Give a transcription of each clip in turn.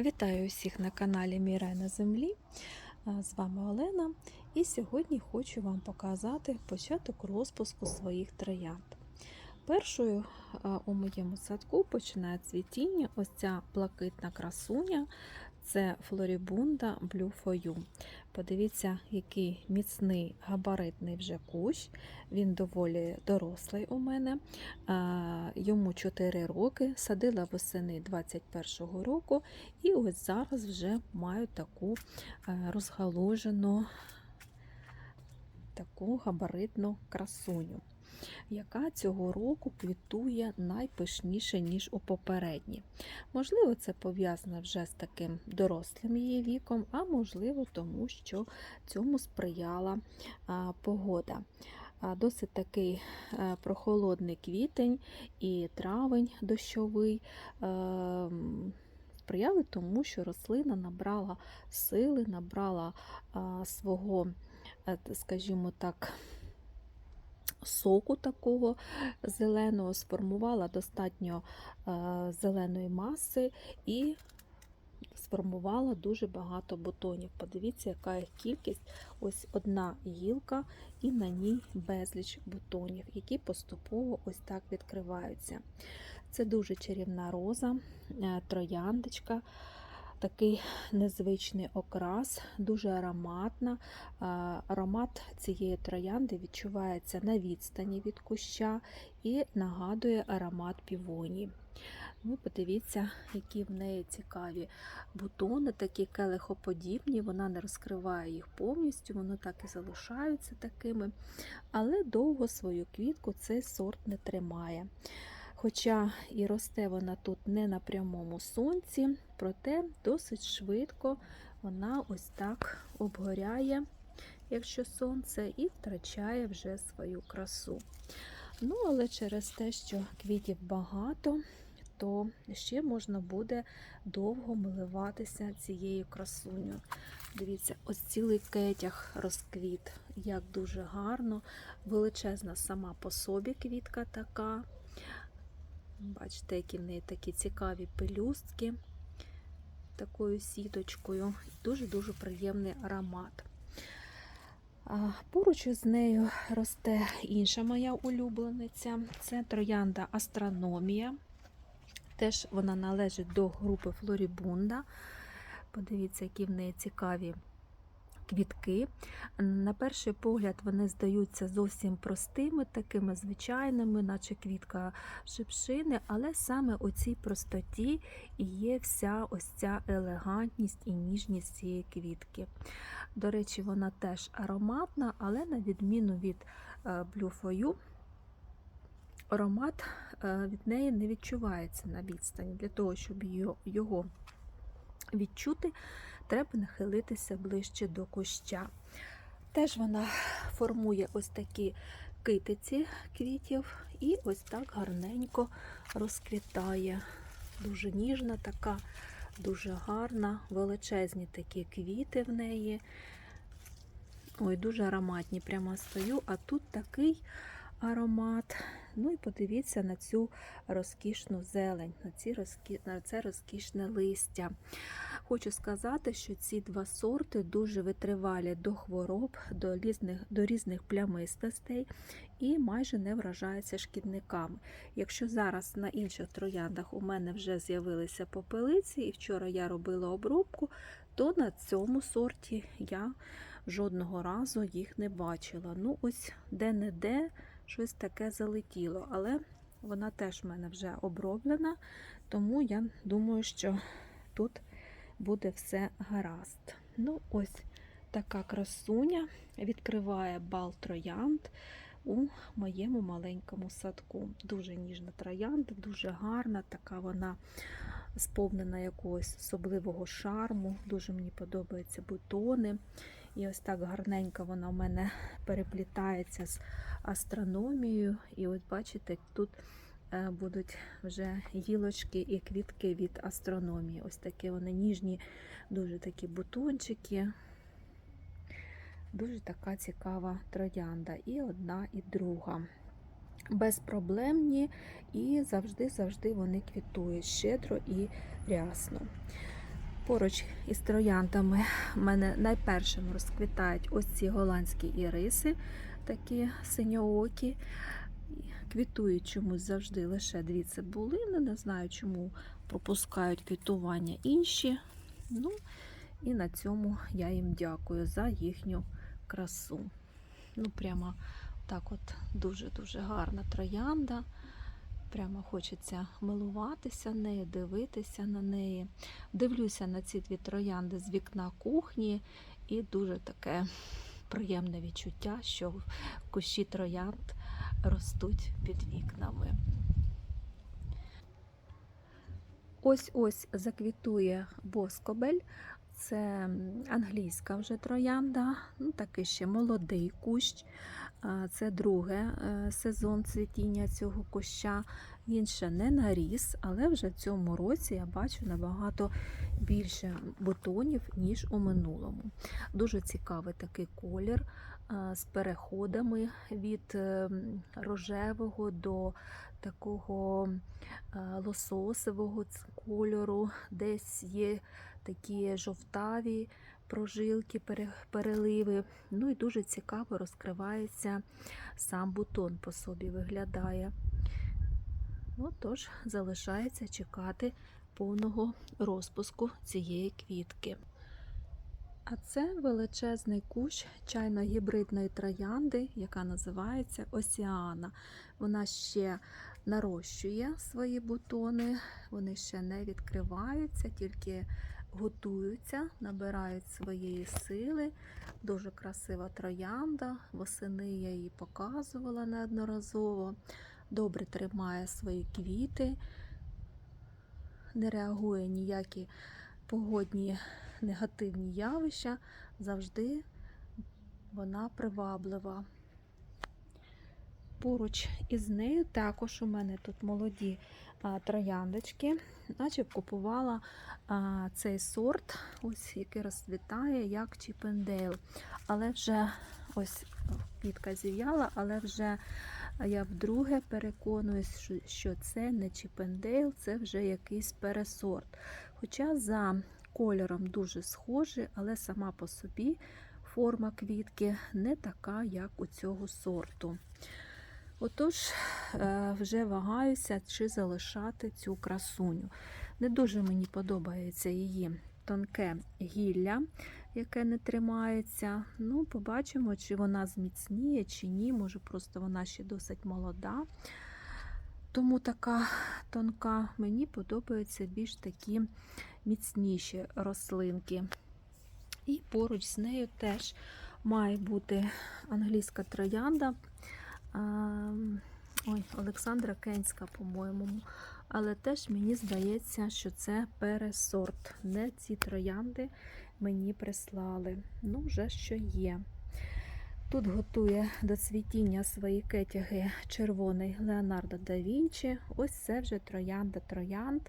Вітаю усіх на каналі Мій на землі. З вами Олена. І сьогодні хочу вам показати початок розпуску своїх троянд. Першою у моєму садку починає цвітіння ось ця блакитна красуня. Це Флорібунда Blue for You. Подивіться, який міцний габаритний вже кущ. Він доволі дорослий у мене. Йому 4 роки. Садила восени 21-го року. І ось зараз вже маю таку е, розгалужену, таку габаритну красуню, яка цього року квітує найпишніше, ніж у попередні. Можливо, це пов'язано вже з таким дорослим її віком, а можливо, тому що цьому сприяла погода. Досить такий е, прохолодний квітень і травень дощовий. ем, сприяли тому, що рослина набрала сили, набрала свого, е, скажімо так, соку такого зеленого, сформувала достатньо е, зеленої маси і сформувала дуже багато бутонів. Подивіться, яка їх кількість. Ось одна гілка, і на ній безліч бутонів, які поступово ось так відкриваються. Це дуже чарівна роза, е, трояндочка, такий незвичний окрас, дуже ароматна. Аромат цієї троянди відчувається на відстані від куща і нагадує аромат півонії. Ну, подивіться, які в неї цікаві бутони, такі келихоподібні, вона не розкриває їх повністю, вони так і залишаються такими. Але довго свою квітку цей сорт не тримає. Хоча і росте вона тут не на прямому сонці, проте досить швидко вона ось так обгоряє, якщо сонце, і втрачає вже свою красу. Ну, але через те, що квітів багато, то ще можна буде довго миливатися цією красуню. Дивіться, ось цілий кетяг розквіт, як дуже гарно, величезна сама по собі квітка така. Бачите, які в неї такі цікаві пелюстки такою сіточкою. Дуже-дуже приємний аромат. Поруч із нею росте інша моя улюблениця. Це троянда Астрономія. Теж вона належить до групи Флорібунда. Подивіться, які в неї цікаві квітки. На перший погляд вони здаються зовсім простими, такими звичайними, наче квітка шипшини, але саме у цій простоті і є вся ось ця елегантність і ніжність цієї квітки. До речі, вона теж ароматна, але на відміну від е, for You, аромат е, від неї не відчувається на відстані. Для того, щоб його відчути, треба нахилитися ближче до куща. Теж вона формує ось такі китиці квітів і ось так гарненько розквітає. Дуже ніжна така, дуже гарна, величезні такі квіти в неї. Ой, дуже ароматні. Прямо стою, а тут такий аромат. Ну і подивіться на цю розкішну зелень, на, ці розкі... на це розкішне листя. Хочу сказати, що ці два сорти дуже витривалі до хвороб, до різних, до різних плямистостей і майже не вражаються шкідниками. Якщо зараз на інших трояндах у мене вже з'явилися попелиці, і вчора я робила обробку, то на цьому сорті я жодного разу їх не бачила. Ну, ось де-не-де щось таке залетіло, але вона теж в мене вже оброблена, тому я думаю, що тут буде все гаразд. Ну, ось така красуня відкриває бал троянд у моєму маленькому садку. Дуже ніжна троянда, дуже гарна, така вона сповнена якогось особливого шарму. Дуже мені подобаються бутони. І ось так гарненько вона в мене переплітається з астрономією. І от бачите, тут е, будуть вже гілочки і квітки від астрономії. Ось такі вони ніжні, дуже такі бутончики. Дуже така цікава троянда. І одна, і друга. Безпроблемні і завжди-завжди вони квітують щедро і рясно. Поруч із трояндами в мене найпершим розквітають ось ці голландські іриси, такі синьоокі. Квітують чомусь завжди лише дві цибулини. Не знаю, чому пропускають квітування інші. Ну, і на цьому я їм дякую за їхню красу. Ну, прямо так от дуже-дуже гарна троянда. Прямо хочеться милуватися нею, дивитися на неї. Дивлюся на ці дві троянди з вікна кухні, і дуже таке приємне відчуття, що кущі троянд ростуть під вікнами. Ось ось заквітує боскобель. Це англійська вже троянда, ну такий ще молодий кущ. Це друге сезон цвітіння цього куща. Він ще не наріс, але вже в цьому році я бачу набагато більше бутонів, ніж у минулому. Дуже цікавий такий колір з переходами від рожевого до такого лососового кольору, десь є такі жовтаві прожилки, переливи. Ну і дуже цікаво розкривається сам бутон по собі виглядає. Ну, тож, залишається чекати повного розпуску цієї квітки. А це величезний кущ чайно-гібридної троянди, яка називається Осіана. Вона ще нарощує свої бутони, вони ще не відкриваються, тільки готуються, набирають своєї сили. Дуже красива троянда. Восени я її показувала неодноразово. Добре тримає свої квіти, не реагує ніякі погодні негативні явища, завжди вона приваблива. Поруч із нею також у мене тут молоді трояндочки, наче купувала а, цей сорт, ось який розцвітає, як Чіпендейл. Але вже ось квітка зів'яла, але вже я вдруге переконуюсь, що це не Чіпендейл, це вже якийсь пересорт. Хоча за кольором дуже схожі, але сама по собі форма квітки не така, як у цього сорту. Отож, е, вже вагаюся, чи залишати цю красуню. Не дуже мені подобається її тонке гілля, яке не тримається. Ну, побачимо, чи вона зміцніє, чи ні. Може, просто вона ще досить молода. Тому така тонка, мені подобаються більш такі міцніші рослинки. І поруч з нею теж має бути англійська троянда. Ой, Олександра Кенська, по-моєму. Але теж мені здається, що це пересорт. Не ці троянди мені прислали. Ну, вже що є. Тут готує до цвітіння свої кетяги червоний Леонардо да Вінчі. Ось це вже троянда троянд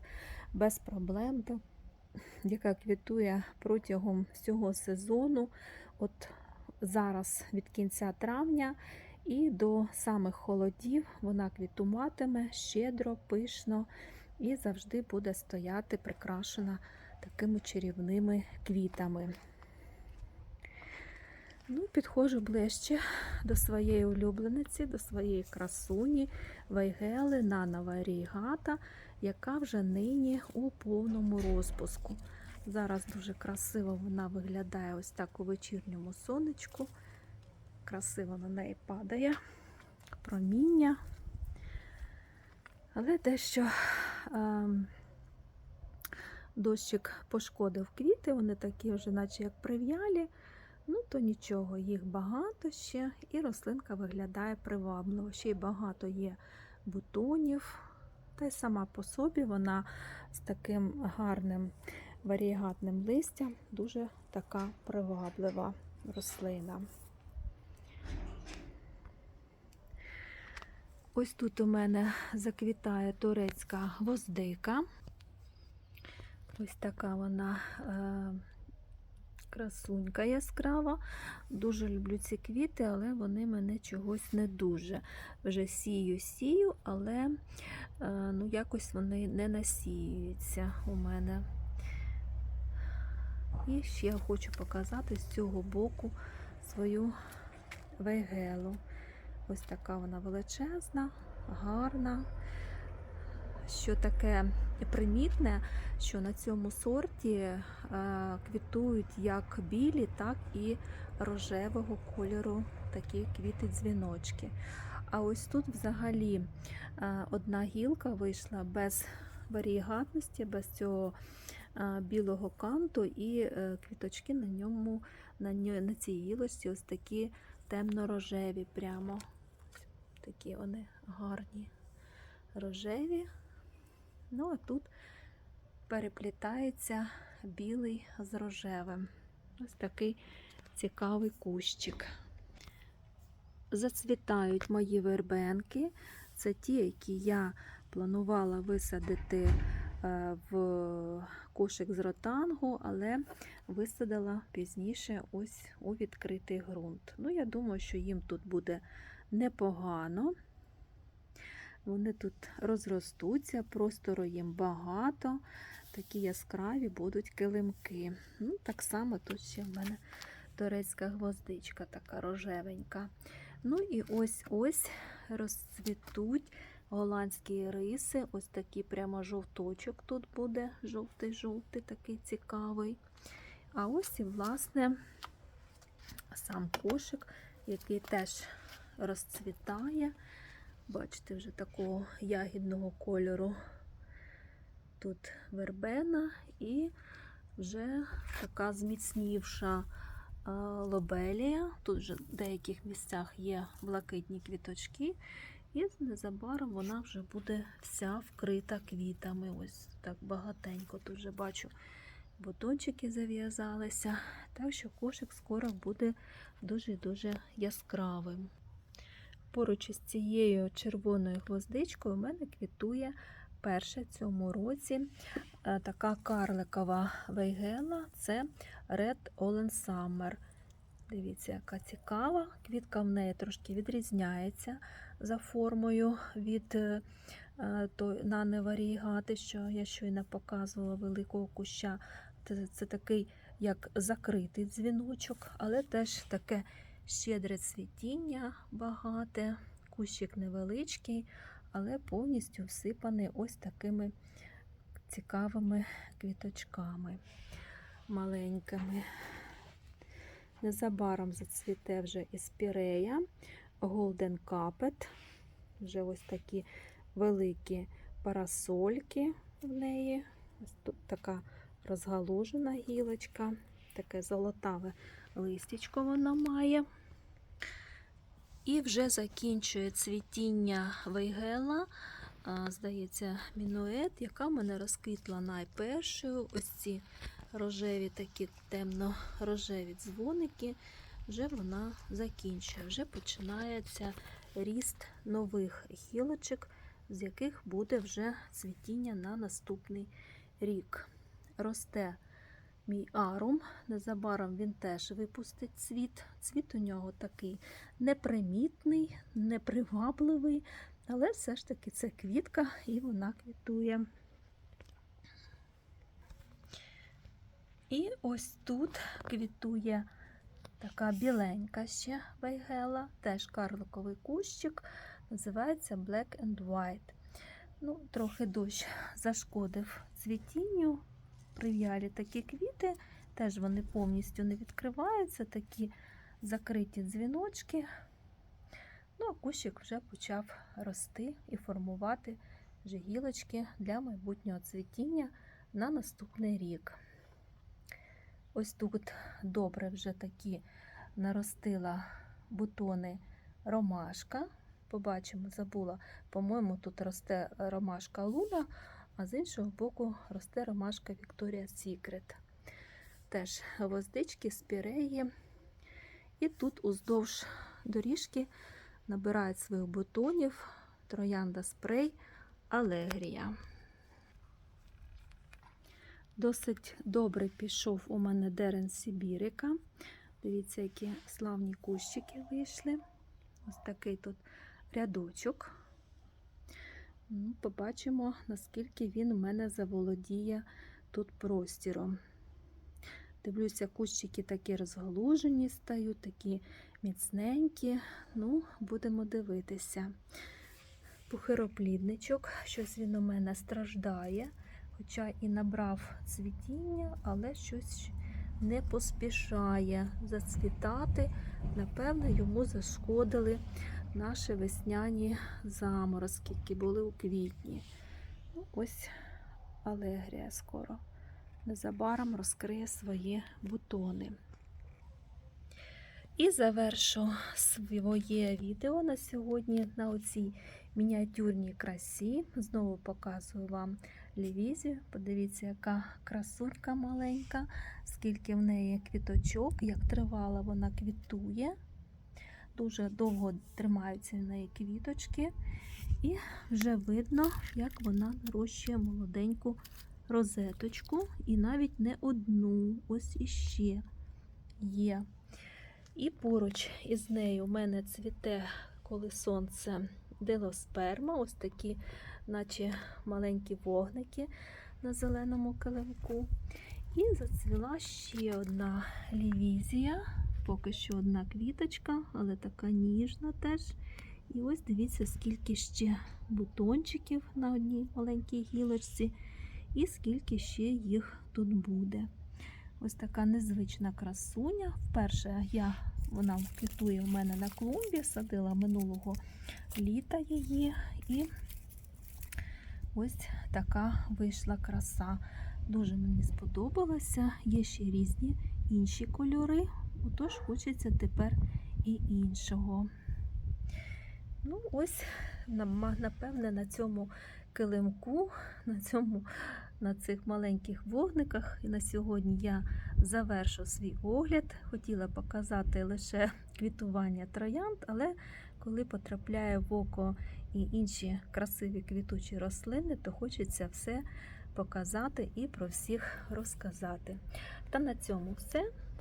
без проблем, яка квітує протягом всього сезону. От зараз від кінця травня і до самих холодів вона квітуватиме щедро, пишно і завжди буде стояти прикрашена такими чарівними квітами. Ну, Підходжу ближче до своєї улюблениці, до своєї красуні Вайгели Нанова Рігата, яка вже нині у повному розпуску. Зараз дуже красиво вона виглядає ось так у вечірньому сонечку. Красиво на неї падає проміння. Але дещо е, дощик пошкодив квіти, вони такі вже, наче як прив'ялі. Ну, то нічого, їх багато ще, і рослинка виглядає привабливо. Ще й багато є бутонів. Та й сама по собі вона з таким гарним варієгатним листям, дуже така приваблива рослина. Ось тут у мене заквітає турецька гвоздика. Ось така вона е, красунька яскрава. Дуже люблю ці квіти, але вони мене чогось не дуже. Вже сію, сію, але е, ну, якось вони не насіюються у мене. І ще хочу показати з цього боку свою вейгелу. Ось така вона величезна, гарна. Що таке примітне, що на цьому сорті е, квітують як білі, так і рожевого кольору такі квіти-дзвіночки. А ось тут взагалі е, одна гілка вийшла без варігатності, без цього е, білого канту, і квіточки на ньому, на цій гілочці ось такі темно-рожеві, прямо такі вони гарні рожеві. Ну, а тут переплітається білий з рожевим. Ось такий цікавий кущик. Зацвітають мої вербенки. Це ті, які я планувала висадити е, в кошик з ротангу, але висадила пізніше ось у відкритий ґрунт. Ну, я думаю, що їм тут буде непогано. Вони тут розростуться, простору їм багато, такі яскраві будуть килимки. Ну, так само тут ще в мене турецька гвоздичка, така рожевенька. Ну і ось ось розцвітуть голландські риси. Ось такий прямо жовточок тут буде, жовтий-жовтий, такий цікавий. А ось і, власне, сам кошик, який теж розцвітає. Бачите, вже такого ягідного кольору. Тут вербена і вже така зміцнівша лобелія. Тут вже в деяких місцях є блакитні квіточки, і незабаром вона вже буде вся вкрита квітами. Ось так багатенько тут вже бачу. Бутончики зав'язалися, так що кошик скоро буде дуже-дуже яскравим. Поруч із цією червоною гвоздичкою у мене квітує перша цьому році е, така карликова вейгела це Red Olen Summer. Дивіться, яка цікава. Квітка в неї трошки відрізняється за формою від е, той нани варігати, що я щойно показувала великого куща. Це, це такий як закритий дзвіночок, але теж таке щедре цвітіння багате, кущик невеличкий, але повністю всипаний ось такими цікавими квіточками маленькими. Незабаром зацвіте вже іспірея, Golden Carpet. Вже ось такі великі парасольки в неї. Ось тут така розгалужена гілочка, таке золотаве листячко вона має. І вже закінчує цвітіння вейгела, здається, мінует, яка мене розквітла найпершою. Ось ці рожеві такі темно-рожеві дзвоники. Вже вона закінчує. Вже починається ріст нових гілочок, з яких буде вже цвітіння на наступний рік. Росте мій арум. Незабаром він теж випустить цвіт. Цвіт у нього такий непримітний, непривабливий, але все ж таки це квітка і вона квітує. І ось тут квітує така біленька ще вейгела, теж карликовий кущик, називається Black and White. Ну, Трохи дощ зашкодив цвітінню. Прив'ялі такі квіти, теж вони повністю не відкриваються, такі закриті дзвіночки. Ну, а кущик вже почав рости і формувати вже гілочки для майбутнього цвітіння на наступний рік. Ось тут добре вже такі наростила бутони ромашка. Побачимо, забула, по-моєму, тут росте ромашка луна, а з іншого боку росте ромашка Victoria's Secret. Теж гвоздички, спіреї. І тут уздовж доріжки набирають своїх бутонів троянда спрей Алегрія. Досить добре пішов у мене дерен Сибірика. Дивіться, які славні кущики вийшли. Ось такий тут рядочок. Ну, Побачимо, наскільки він у мене заволодіє тут простіром. Дивлюся, кущики такі розгалужені стають, такі міцненькі. Ну, будемо дивитися. Пухироплідничок, щось він у мене страждає, хоча і набрав цвітіння, але щось не поспішає зацвітати. Напевно, йому зашкодили наші весняні заморозки, які були у квітні. Ну, ось алегрія скоро незабаром розкриє свої бутони. І завершу своє відео на сьогодні на оцій мініатюрній красі. Знову показую вам лівізію. Подивіться, яка красунька маленька, скільки в неї квіточок, як тривала вона квітує. Дуже довго тримаються в неї квіточки. І вже видно, як вона нарощує молоденьку розеточку. І навіть не одну, ось іще є. І поруч із нею у мене цвіте, коли сонце делосперма, ось такі, наче маленькі вогники на зеленому килимку. І зацвіла ще одна лівізія, поки що одна квіточка, але така ніжна теж. І ось дивіться, скільки ще бутончиків на одній маленькій гілочці, і скільки ще їх тут буде. Ось така незвична красуня. Вперше я вона квітує у мене на клумбі, садила минулого літа її, і ось така вийшла краса. Дуже мені сподобалося. Є ще різні інші кольори, отож хочеться тепер і іншого. Ну, ось, напевне, на цьому килимку, на цьому на цих маленьких вогниках. І на сьогодні я завершу свій огляд. Хотіла показати лише квітування троянд, але коли потрапляє в око і інші красиві квітучі рослини, то хочеться все показати і про всіх розказати. Та на цьому все.